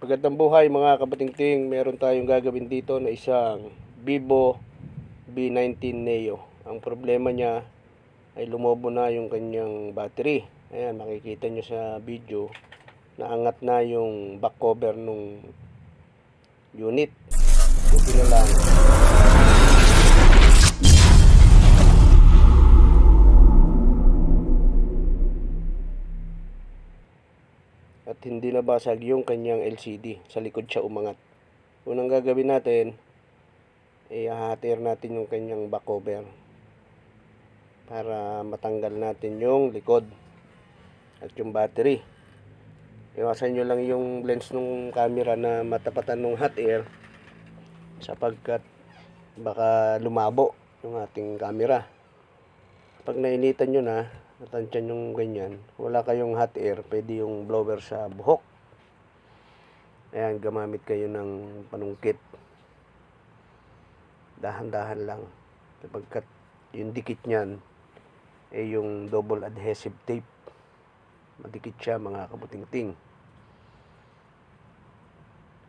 Magandang buhay mga kabatingting. Meron tayong gagawin dito na isang Vivo B19 Neo. Ang problema niya ay lumobo na yung kanyang battery. Ayan, makikita nyo sa video naangat na yung back cover nung unit. Buti na lang. At hindi nabasag yung kanyang LCD. Sa likod siya umangat. Unang gagawin natin, i-hatir natin yung kanyang back cover para matanggal natin yung likod at yung battery. Iwasan nyo lang yung lens ng camera na matapatan ng hot air sapagkat baka lumabo yung ating camera. Pag nainitan nyo na, natansyan yung ganyan, wala kayong hot air, pwede yung blower sa buhok. Ayan, gamamit kayo ng panungkit. Dahan-dahan lang. Sapagkat yung dikit niyan, eh yung double adhesive tape. Madikit siya mga kabuting-ting.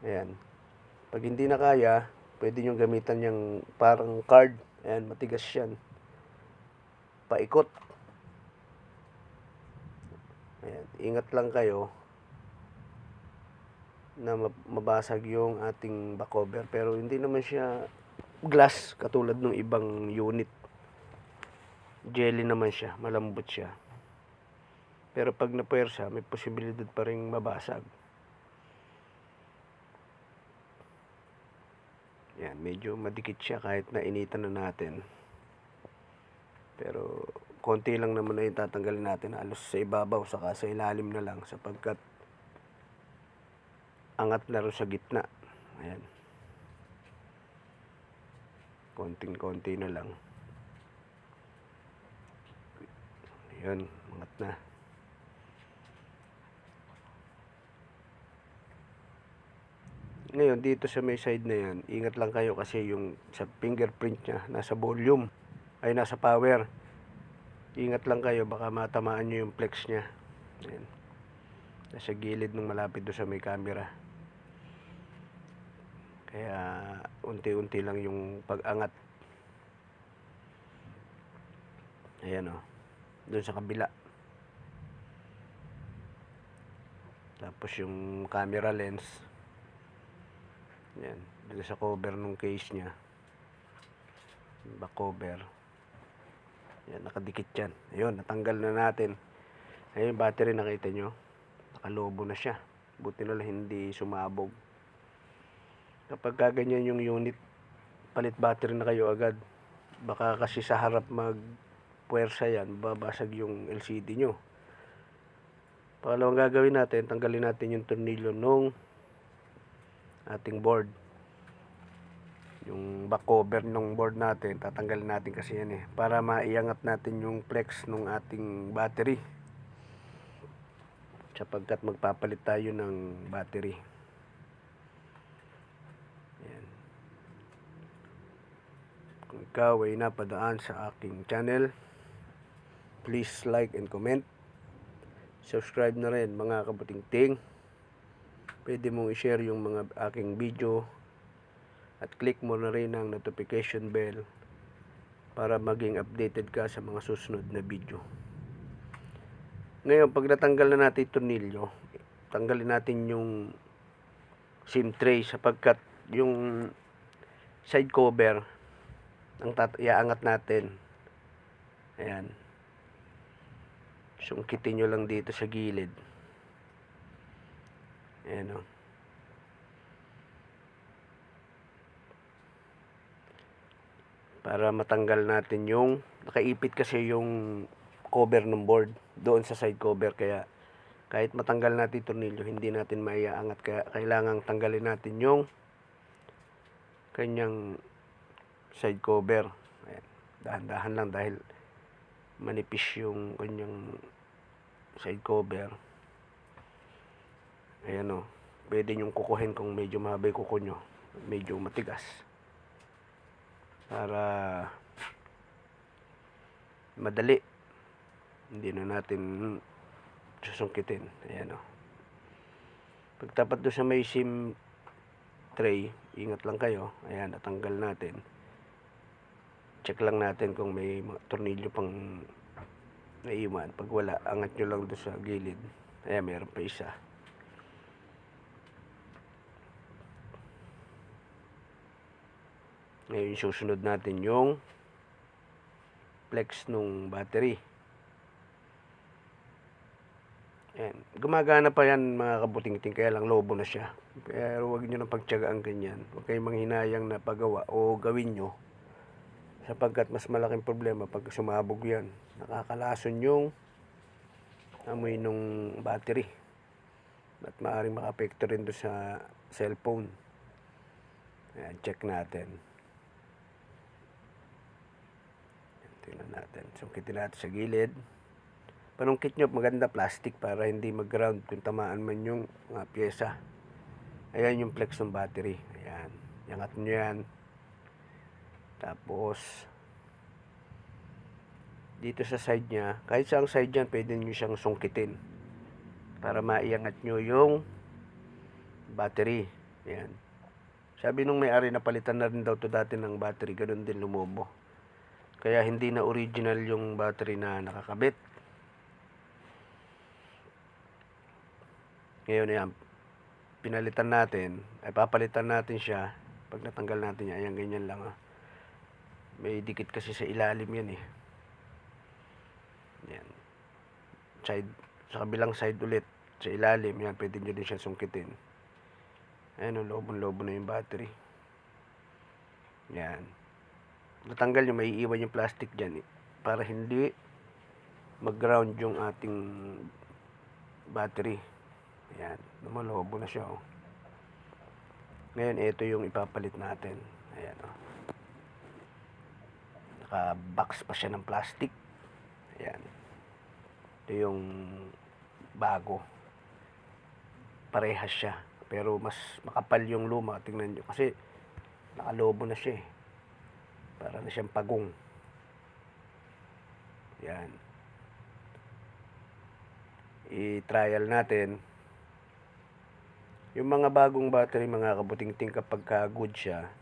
Ayan. Pag hindi na kaya, pwede nyo gamitan yung parang card. Ayan, matigas yan. Paikot. Ayan, ingat lang kayo na mab- mabasag yung ating back cover pero hindi naman siya glass katulad ng ibang unit. Jelly naman siya, malambot siya. Pero pag napuwersa, may posibilidad pa rin mabasag. Yan, medyo madikit siya kahit na initan na natin. Pero konti lang naman na yung tatanggalin natin halos sa ibabaw saka sa ilalim na lang sapagkat angat na rin sa gitna. Ayan. Konting-konti na lang. Ayan, angat na. Ngayon, dito sa may side na yan, ingat lang kayo kasi yung sa fingerprint niya, nasa volume, ay nasa power. Ingat lang kayo, baka matamaan nyo yung flex niya. Ayan. Nasa gilid ng malapit doon sa may camera. Kaya, unti-unti lang yung pag-angat. Ayan o. Doon sa kabila. Tapos yung camera lens. Yan. Dito sa cover ng case. Yung Back cover. Yan, nakadikit yan. Ayun, natanggal na natin. Ayun, battery nakita nyo. Nakalobo na siya. Buti na lang hindi sumabog. Kapag kaganyan yung unit, palit battery na kayo agad. Baka kasi sa harap mag puwersa yan, babasag yung LCD nyo. Pangalawang gagawin natin, tanggalin natin yung tornilyo nung ating board. Yung back cover ng board natin, tatanggalin natin kasi yan eh. Para maiangat natin yung flex ng ating battery. Sapagkat magpapalit tayo ng battery. Yan. Kung ikaw ay napadaan sa aking channel, please like and comment. Subscribe na rin mga kabuting-ting. Pwede mong i-share yung mga aking video at click mo na rin ang notification bell para maging updated ka sa mga susunod na video. Ngayon, pag natanggal na natin tornilyo, tanggalin natin yung SIM tray sapagkat yung side cover ang tat iaangat natin. Ayan. Sungkitin nyo lang dito sa gilid. Ayan o. Para matanggal natin yung nakaipit kasi yung cover ng board doon sa side cover. Kaya kahit matanggal natin yung tornilyo hindi natin maiaangat. Kaya kailangan tanggalin natin yung kanyang side cover. Dahan-dahan lang dahil manipis yung kanyang side cover. Ayan o pwede nyong kukuhin kung medyo mahabay kuko nyo. Medyo matigas para madali hindi na natin susungkitin ayan o Pagtapat doon sa may SIM tray, ingat lang kayo. Ayan, natanggal natin. Check lang natin kung may tornilyo pang naiwan. Pag wala, angat nyo lang doon sa gilid. Ayan, meron pa isa. Ngayon, susunod natin yung flex nung battery. Ayan. Gumagana pa yan mga kabuting-ting, kaya lang lobo na siya. Pero huwag nyo nang pagtyagaan ganyan. Huwag kayong manghinayang na pagawa o gawin nyo. Sapagkat mas malaking problema pag sumabog yan. Nakakalason yung amoy nung battery. At maaaring maka-apekto rin doon sa cellphone. Ayan, check natin. Tingnan natin. Sungkitin natin sa gilid. Panungkit nyo, maganda plastic para hindi mag-ground kung tamaan man yung mga pyesa. Ayan yung flex ng battery. Ayan. Yangat nyo yan. Tapos, dito sa side niya, kahit saang side yan, pwede nyo siyang sungkitin. Para maiangat nyo yung battery. Ayan. Sabi nung may-ari na palitan na rin daw to dati ng battery, ganun din lumobo. Kaya hindi na original yung battery na nakakabit. Ngayon yan, pinalitan natin, ay papalitan natin siya. Pag natanggal natin yan, ayan ganyan lang ah. May dikit kasi sa ilalim yan eh. Yan. Side, sa kabilang side ulit, sa ilalim, yan, pwede nyo din siya sungkitin. Ayan, oh, lobon-lobo na yung battery. Yan. Natanggal yung may iiwan yung plastic dyan eh, para hindi mag-ground yung ating battery. Yan, lumalobo na siya oh. Ngayon, ito yung ipapalit natin. Ayan oh. Naka-box pa siya ng plastic. Ayan. Ito yung bago. Parehas siya. Pero mas makapal yung luma. Tingnan nyo. Kasi nakalobo na siya eh. Para na siyang pagong. Yan. I-trial natin. Yung mga bagong battery, mga kabuting-ting kapag ka good siya,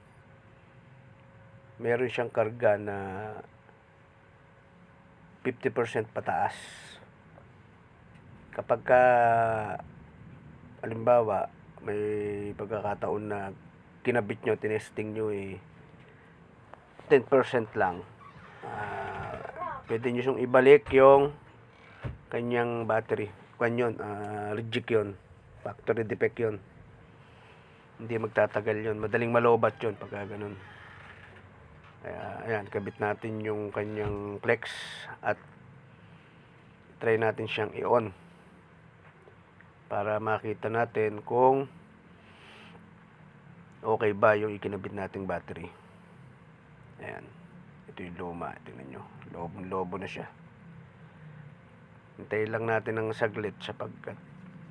meron siyang karga na 50% pataas. Kapag ka, halimbawa, may pagkakataon na kinabit nyo, tinesting nyo eh, 10% lang. Ah, pwede nyo siyang ibalik yung kanyang battery. Kwan yun, ah, reject yun. Factory defect yun. Hindi magtatagal yun. Madaling malobat yun pagka ganun. Kaya, ayan, kabit natin yung kanyang flex at try natin siyang i-on para makita natin kung okay ba yung ikinabit nating battery. Ayan. Ito yung luma. Tingnan nyo. Lobo-lobo na siya. Hintayin lang natin ng saglit sapagkat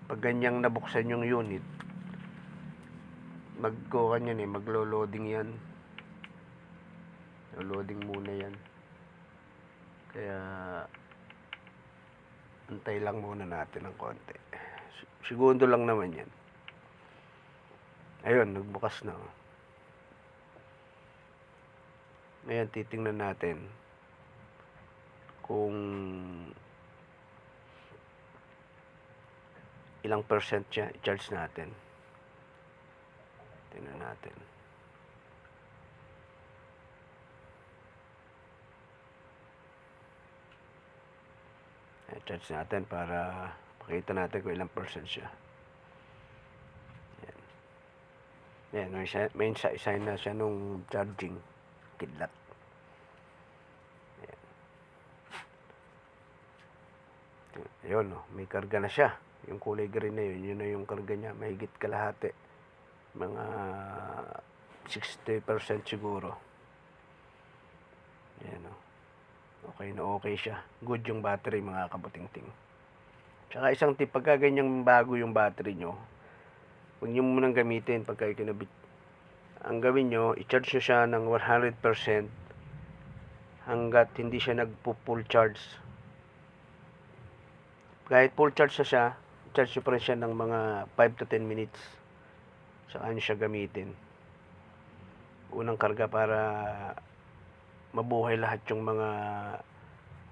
pag ganyang nabuksan yung unit, magko kanyan eh, maglo-loading yan. Loading muna yan. Kaya antay lang muna natin ng konti. Segundo lang naman yan. Ayun, nagbukas na. oh. Ngayon, titingnan natin kung ilang percent siya i-charge natin. Tingnan natin. I-charge natin para makita natin kung ilang percent siya. Yan. Yan, may, may isa, isa na siya nung charging kidlat. Ayun, no, may karga na siya. Yung kulay green na yun, yun na yung karga niya. Mahigit kalahati. Mga 60% siguro. Yan, no. Okay na okay siya. Good yung battery, mga kabuting-ting. Tsaka isang tip, pagka ganyang bago yung battery nyo, huwag nyo munang gamitin pagka ikinabit. Ang gawin nyo, i-charge nyo siya ng 100% hanggat hindi siya nagpo-full charge. Kahit full charge na siya, charge nyo pa rin siya ng mga 5 to 10 minutes. Saka nyo siya gamitin. Unang karga para mabuhay lahat yung mga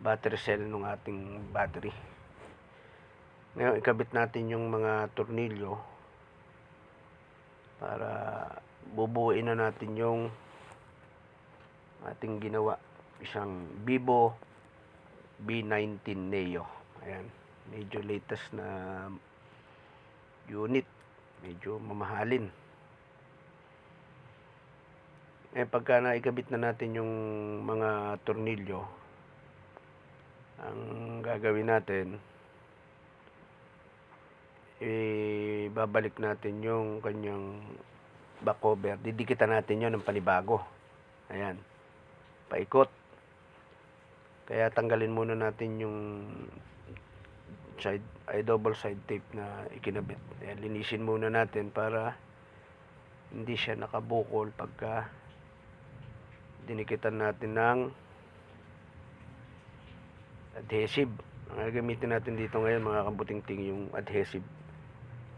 battery cell ng ating battery. Ngayon, ikabit natin yung mga tornilyo para bubuuin na natin yung ating ginawa. Isang Vivo B19 Neo. Ayan. Medyo latest na unit. Medyo mamahalin. Eh, pagka naikabit na natin yung mga tornilyo, ang gagawin natin, eh, babalik natin yung kanyang back cover. Didikitan natin yon ng panibago. Ayan. Paikot. Kaya tanggalin muna natin yung side, ay double side tape na ikinabit. Ayan, linisin muna natin para hindi siya nakabukol pagka dinikitan natin ng adhesive. Ang gagamitin natin dito ngayon mga kabuting-ting yung adhesive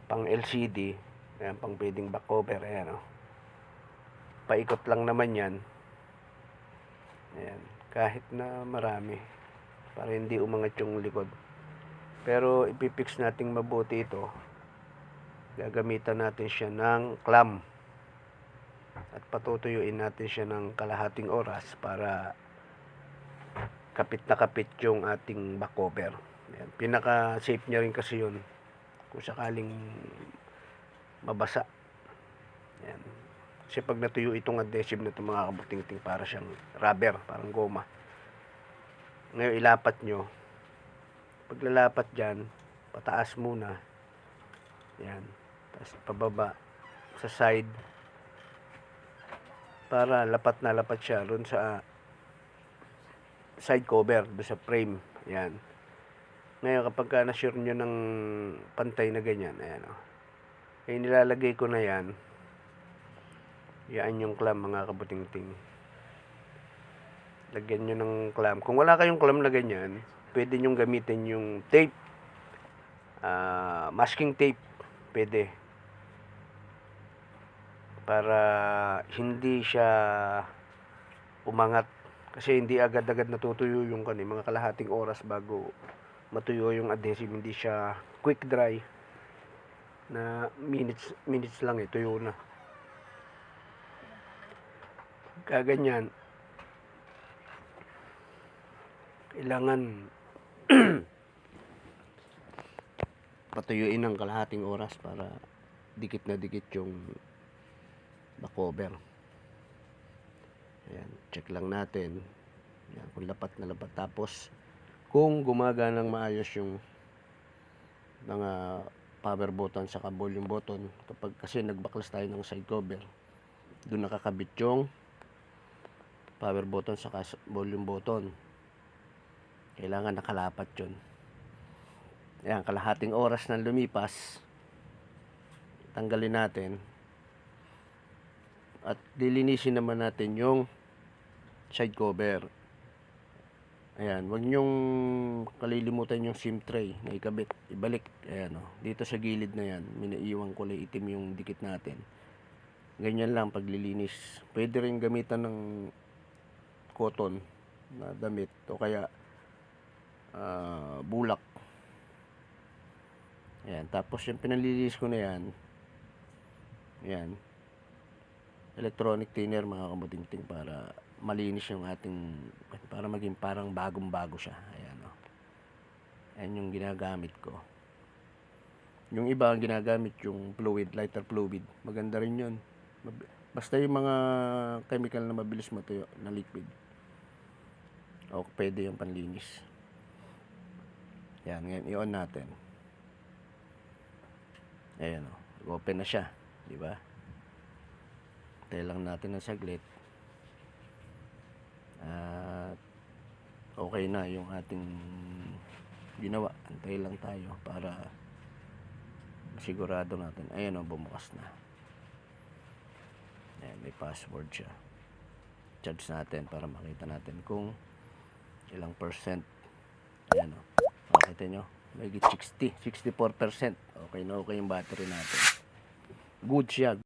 pang LCD, ayan, pang pwedeng back cover, ayan o. Paikot lang naman yan. Ayan, kahit na marami, para hindi umangat yung likod. Pero ipipix nating mabuti ito. Gagamitan natin siya ng clamp. At patutuyuin natin siya ng kalahating oras para kapit na kapit yung ating back cover. Ayan, pinaka-safe niya rin kasi yun kung sakaling mabasa. Yan. Kasi pag natuyo itong adhesive na ito mga kabuting-ting para siyang rubber, parang goma. Ngayon ilapat nyo. Pag lalapat dyan, pataas muna. Yan. Tapos pababa sa side para lapat na lapat siya ron sa side cover, doon sa frame. Yan. Ngayon, kapag ka na-sure nyo ng pantay na ganyan, ayan o. Eh, nilalagay ko na yan. Yan yung clamp, mga kabuting-ting. Lagyan nyo ng clamp. Kung wala kayong clamp na ganyan, pwede nyo gamitin yung tape. Ah, masking tape. Pwede. Para hindi siya umangat. Kasi hindi agad-agad natutuyo yung kani, mga kalahating oras bago matuyo yung adhesive hindi siya quick dry na minutes minutes lang eh tuyo na. Kaganyan. Kailangan patuyuin ng kalahating oras para dikit na dikit yung back cover ayan check lang natin. Ayan, kung lapat na lapat tapos. Kung gumagana ng maayos yung mga power button sa volume button. Kapag kasi nagbaklas tayo ng side cover doon nakakabit yung power button sa volume button. Kailangan nakalapat yun. Yan kalahating oras na lumipas tanggalin natin. At dilinisin naman natin yung side cover Ayan, wag niyong kalilimutan yung SIM tray na ikabit, ibalik. Ayan o, dito sa gilid na yan, minaiwang kulay itim yung dikit natin. Ganyan lang paglilinis. Pwede rin gamitan ng cotton na damit o kaya ah, bulak. Ayan, tapos yung pinalilinis ko na yan, ayan, electronic thinner mga kamutingting para malinis yung ating para maging parang bagong bago siya. Ayan o ayan yung ginagamit ko. Yung iba ang ginagamit yung fluid lighter fluid. Maganda rin yun. Basta yung mga chemical na mabilis matuyo na liquid. O pwede yung panlinis. Yan ngayon i-on natin. Ayan o open na siya di ba? Tayo lang natin ng saglit at okay na yung ating ginawa antay lang tayo para sigurado natin ayan o bumukas na ayan may password siya charge natin para makita natin kung ilang percent ayan o makita nyo May 60, 64%. Okay na okay yung battery natin. Good siya.